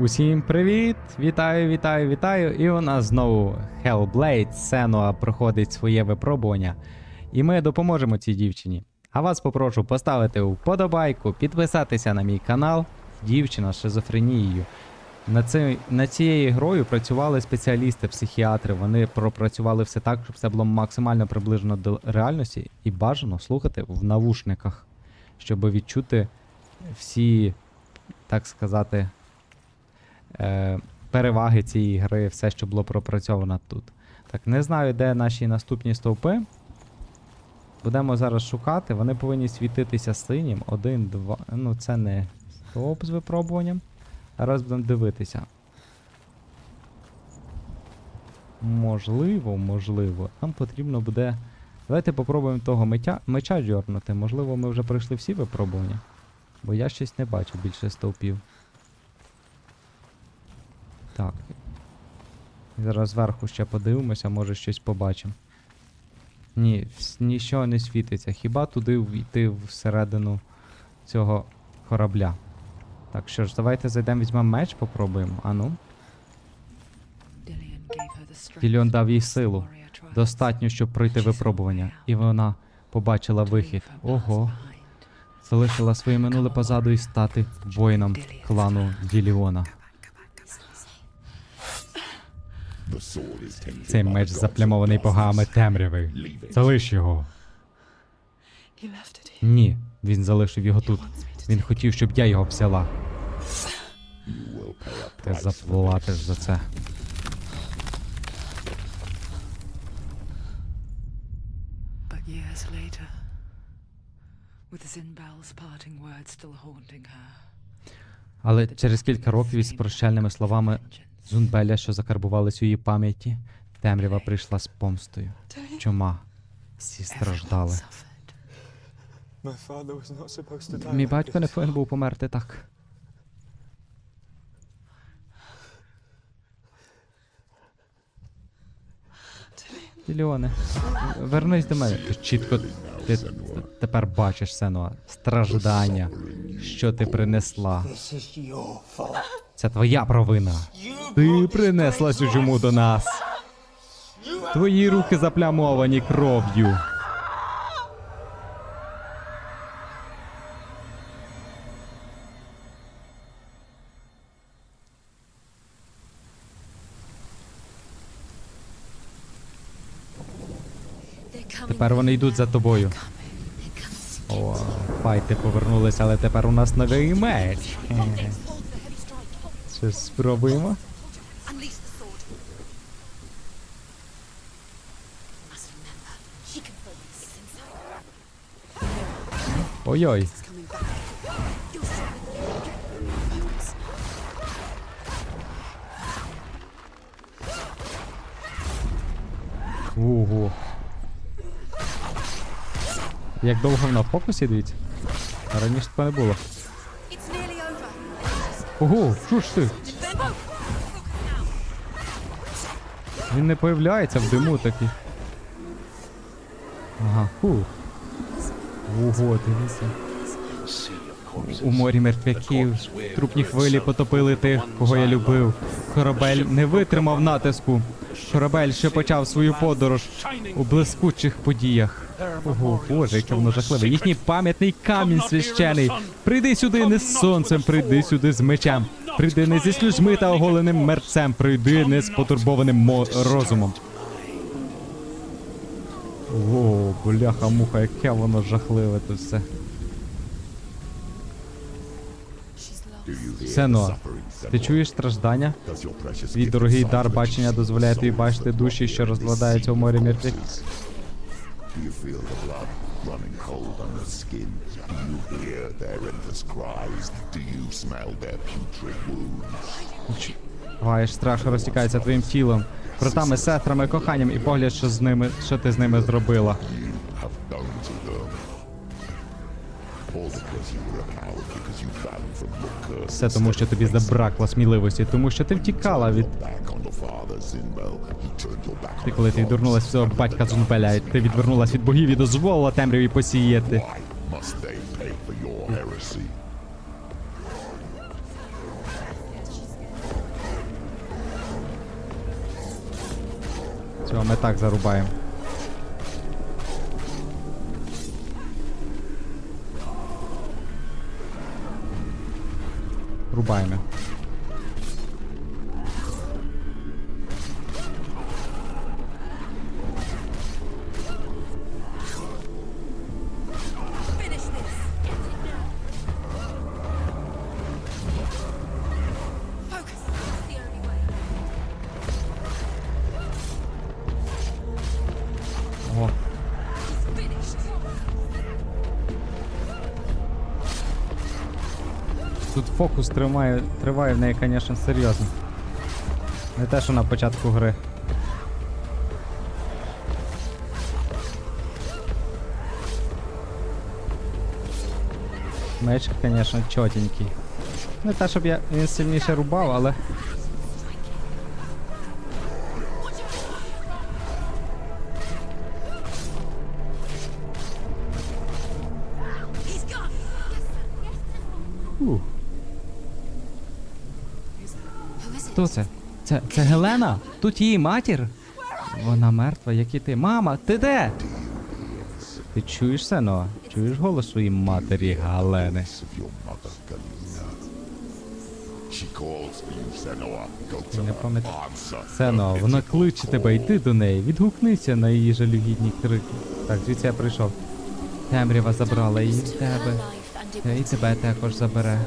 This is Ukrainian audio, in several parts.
Усім привіт! Вітаю, вітаю, вітаю! І у нас знову Hellblade Senua проходить своє випробування. І ми допоможемо цій дівчині. А вас попрошу поставити вподобайку, підписатися на мій канал Дівчина з шизофренією. Над, ци... над цією грою працювали спеціалісти, психіатри. Вони пропрацювали все так, щоб все було максимально приближено до реальності і бажано слухати в навушниках, щоб відчути всі, так сказати, е, переваги цієї гри, все, що було пропрацьовано тут. Так, не знаю, де наші наступні стовпи. Будемо зараз шукати. Вони повинні світитися синім. Один, два. Ну, це не стовп з випробуванням. Зараз будемо дивитися. Можливо, можливо. Нам потрібно буде. Давайте попробуємо того меча, меча дьорнути. Можливо, ми вже пройшли всі випробування. Бо я щось не бачу більше стовпів. Так. Зараз зверху ще подивимося, може щось побачимо. Ні, нічого не світиться. Хіба туди війти всередину цього корабля. Так, що ж, давайте зайдемо, візьмемо меч, попробуємо. Ану. Діліон дав їй силу. Достатньо, щоб пройти випробування. І вона побачила вихід. Ого. Залишила своє минуле позаду і стати воїном клану Діліона. Цей меч заплямований богами темряви. Залиш його. Ні, він залишив його тут. Він хотів, щоб я його взяла. Ти заплатиш за це. Але через кілька років із прощальними словами Зунбеля, що закарбувались у її пам'яті, темрява прийшла з помстою. Чума. Всі страждали. Мій батько не повинен був померти так. Діліоне, вернись до мене. Ти чітко ти тепер бачиш Сенуа. Страждання, що ти принесла. Це твоя провина. Ти принесла чуму до нас. Твої руки заплямовані кров'ю. Тепер вони йдуть за тобою. О, файти повернулися, але тепер у нас новий меч. Що спробуємо? Ой-ой. Ого. Як довго вона в фокусі дивіться? Раніше такого не було. Ого, що ж ти? Він не появляється в диму такий. Ага, фу. Ого, дивіться. У морі мертвяків, трупні хвилі потопили тих, кого я любив. Корабель не витримав натиску. Корабель ще почав свою подорож у блискучих подіях. Ого, боже, яке воно жахливе. Їхній пам'ятний камінь священий. Прийди сюди не з сонцем, прийди сюди з мечем. Прийди не зі слюзьми та оголеним мерцем, прийди не з потурбованим мо- розумом. О, бляха-муха, яке воно жахливе тут все. Сено, ти чуєш страждання? Твій дорогий дар бачення дозволяє тобі бачити душі, що розкладаються у морі мертвих. Do you feel the blood running cold on your skin? Do you hear their endless cries? Do you smell their putrid wounds? Відчуваєш страх, розтікається твоїм тілом, братами, сестрами, коханням і погляд, що з ними, що ти з ними зробила. You have done to them. Все тому, що тобі забракло сміливості, тому що ти втікала від. Ти коли ти відвернулася від свого батька Зунбеля, ти відвернулася від богів і дозволила темряві посіяти. Цього ми так зарубаємо. pro Baina. Фокус тримає, триває в неї, звісно, серйозно. Не те, що на початку гри. Меч, звісно, чотенький. Не те, щоб я він сильніше рубав, але. Хто це? Це, це Гелена? Тут її матір? Вона мертва, як і ти. Мама, ти де? Ти чуєш Сено? Чуєш голос своєї матері Галени? Не пам'ятаю. Сено, вона кличе тебе, йди до неї, відгукнися на її жалюгідні крики. Так, звідси я прийшов. Темрява забрала її в тебе. Та І тебе також забере.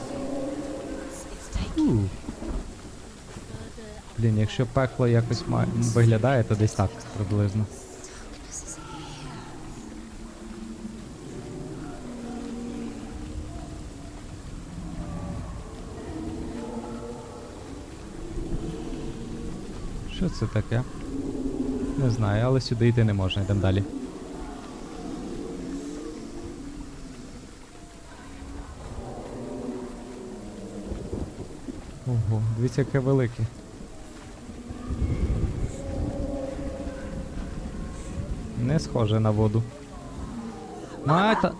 Блін, якщо пекло якось має, виглядає, то десь так приблизно. Що це таке? Не знаю, але сюди йти не можна, йдемо далі. Ого, дивіться, яке велике. Не схоже на воду. Мата.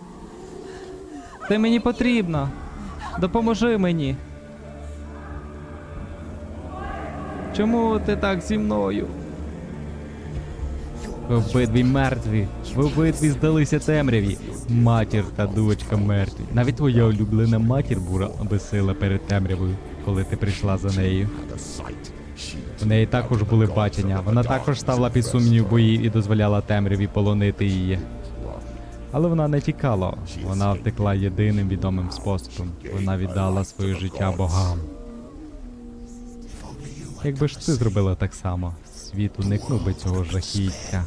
Ти мені потрібна. Допоможи мені. Чому ти так зі мною? Ви обидві мертві. Ви обидві здалися темряві. Матір та дочка мертві. Навіть твоя улюблена матір була безсила перед темрявою, коли ти прийшла за нею. У неї також були бачення. Вона також ставила під сумнів бої і дозволяла темряві полонити її. Але вона не тікала. Вона втекла єдиним відомим способом. Вона віддала своє життя богам. Якби ж ти зробила так само, світ уникнув би цього жахіття.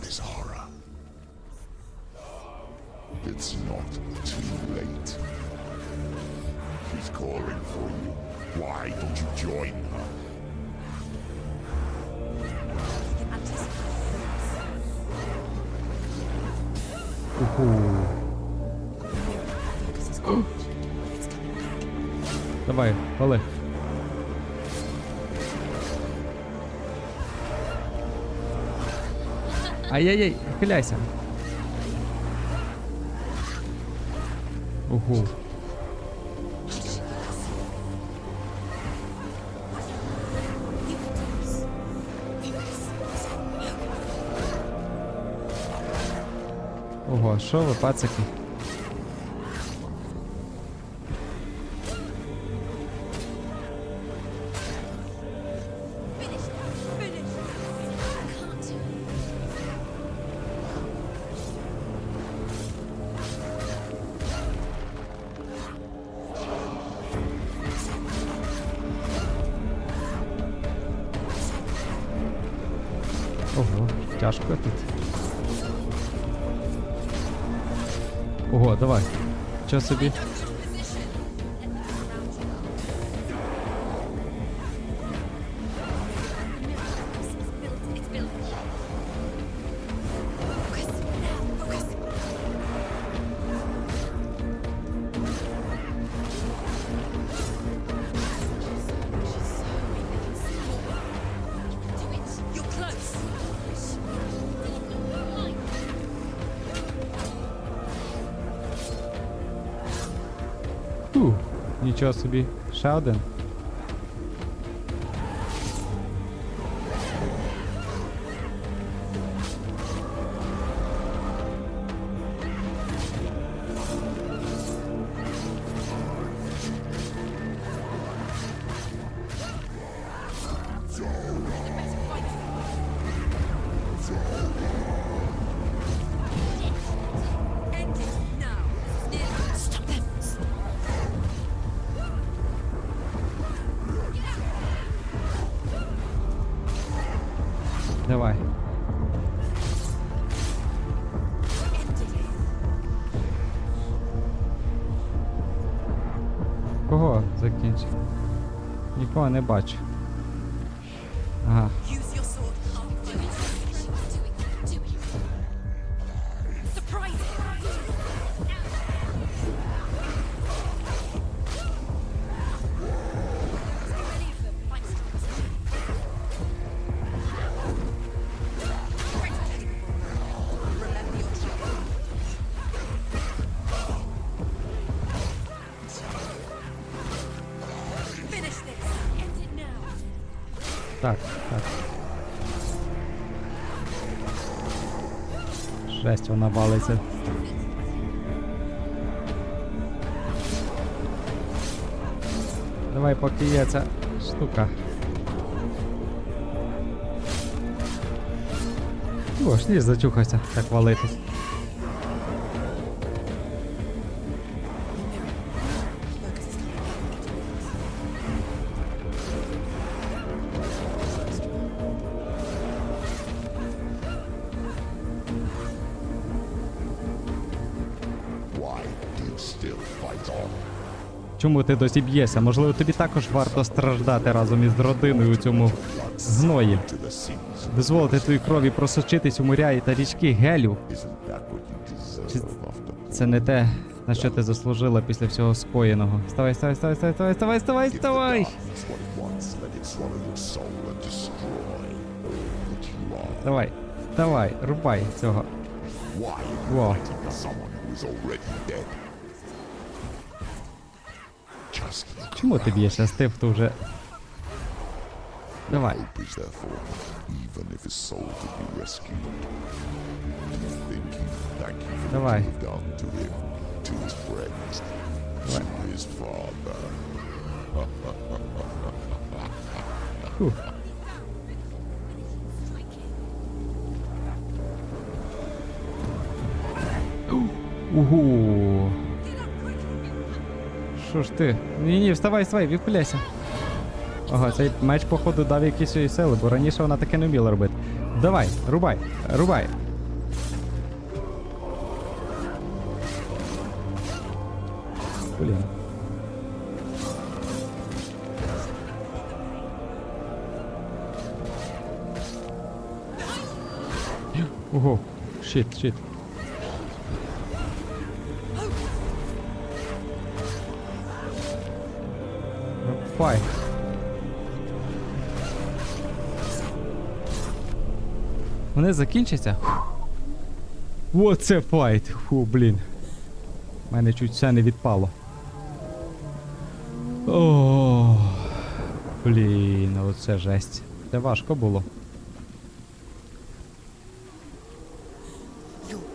It's not too late. She's calling for you. Why don't you join her? Давай, пали. Ай-яй-яй, хиляйся. Ого. Ого, що ви, it. Ого, тяжко тут. Ого, давай. Що собі? Нічого собі. Ще. Нікого не бачу. Так, так. Жесть, вона валиться. Давай, поки є ця штука. О, ж ніж зачухався, так валитись. Чому ти досі б'єшся? Можливо, тобі також варто страждати разом із родиною у цьому зної. Дозволити твоїй крові просочитись у моря і та річки гелю. Чи- Це не те, на що ти заслужила після всього скоєного. Вставай, вставай, вставай, вставай, вставай, вставай, вставай, Give the вставай! darkness what Чому ти б'єшся з тим, хто вже. Давай. hope is there for him, even if his soul could be rescued. Do you think he'd thank you for Давай. what you've Що ж ти? Ні, ні, вставай, вставай, відхиляйся. Ага, цей меч, походу, дав якісь їй сили, бо раніше вона таке не вміла робити. Давай, рубай, рубай. Блін. Ого, щит, щит. Рубай. Вони закінчаться? Оце файт. Фу, блін. У мене чуть все не відпало. О, блін, оце жесть. Це важко було.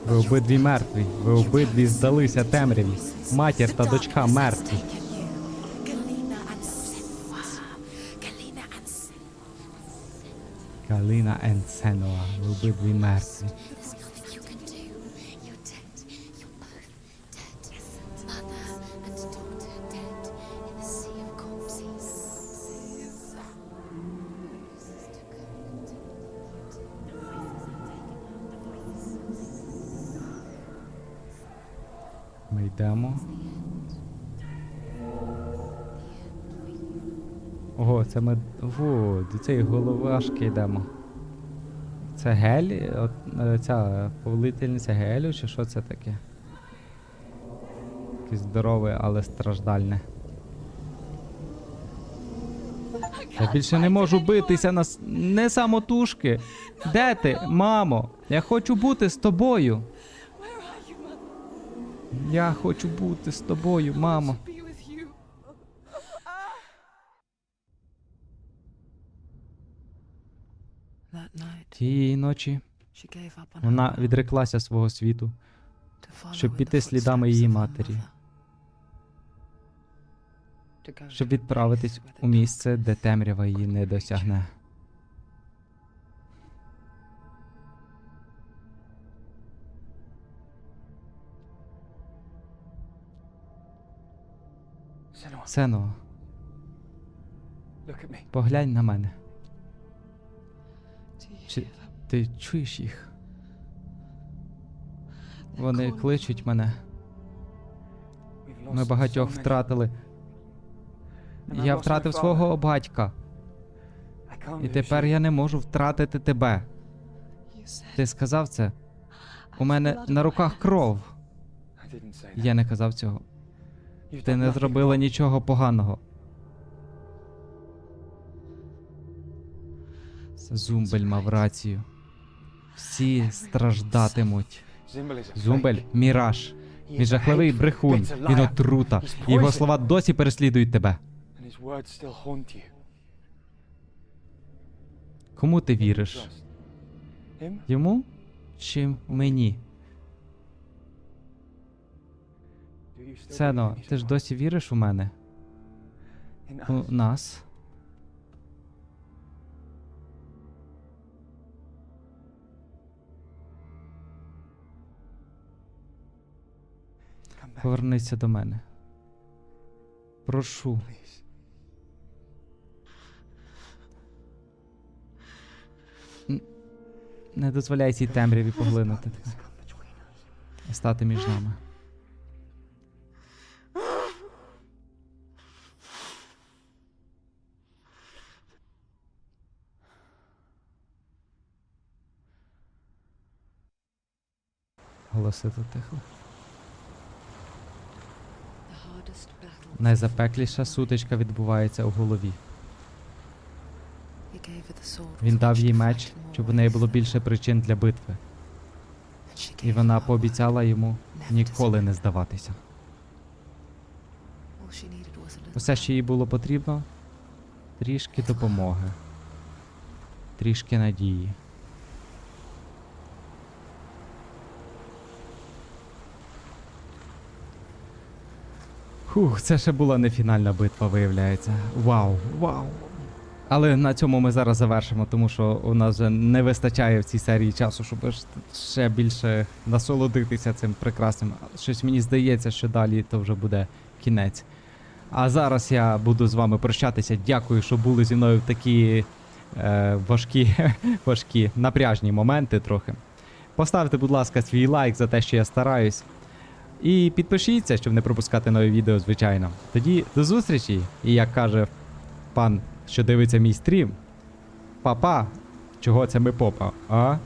Ви обидві мертві. Ви обидві здалися темряві. Матір та дочка мертві. Калина and Сенуа. Ви обидві мертві. There's nothing Ого, це ми. Фу, до цієї головашки йдемо. Це гель? От, е, ця повелительниця гелю, чи що це таке? Якесь здорове, але страждальне. Я більше не можу битися на не самотужки. Де ти, мамо? Я хочу бути з тобою. Я хочу бути з тобою, мамо. Тієї ночі вона відреклася свого світу, щоб піти слідами її матері. щоб відправитись у місце, де темрява її не досягне. Сено, поглянь на мене. Чи ти чуєш їх? Вони кличуть мене. Ми багатьох втратили. Я втратив свого батька, і тепер я не можу втратити тебе. Ти сказав це? У мене на руках кров. Я не казав цього. Ти не зробила нічого поганого. Зумбель мав рацію. Всі страждатимуть. Зумбель міраж. Він жахливий брехун. Він отрута. Його слова досі переслідують тебе. Кому ти віриш? Йому чи мені? Сено, ти ж досі віриш у мене? У нас? Повернися до мене. Прошу. Не дозволяй цій темряві поглинути тебе. Стати між нами. Голоси затихли. Найзапекліша сутичка відбувається у голові. Він дав їй меч, щоб у неї було більше причин для битви, і вона пообіцяла йому ніколи не здаватися. Усе, що їй було потрібно, трішки допомоги, трішки надії. Фух, це ще була не фінальна битва, виявляється. Вау, вау. Але на цьому ми зараз завершимо, тому що у нас вже не вистачає в цій серії часу, щоб ще більше насолодитися цим прекрасним. Щось мені здається, що далі то вже буде кінець. А зараз я буду з вами прощатися. Дякую, що були зі мною в такі е, важкі, важкі, напряжні моменти трохи. Поставте, будь ласка, свій лайк за те, що я стараюсь. І підпишіться, щоб не пропускати нові відео, звичайно. Тоді до зустрічі. І як каже пан, що дивиться мій стрім. папа, -па, чого це ми попа, а?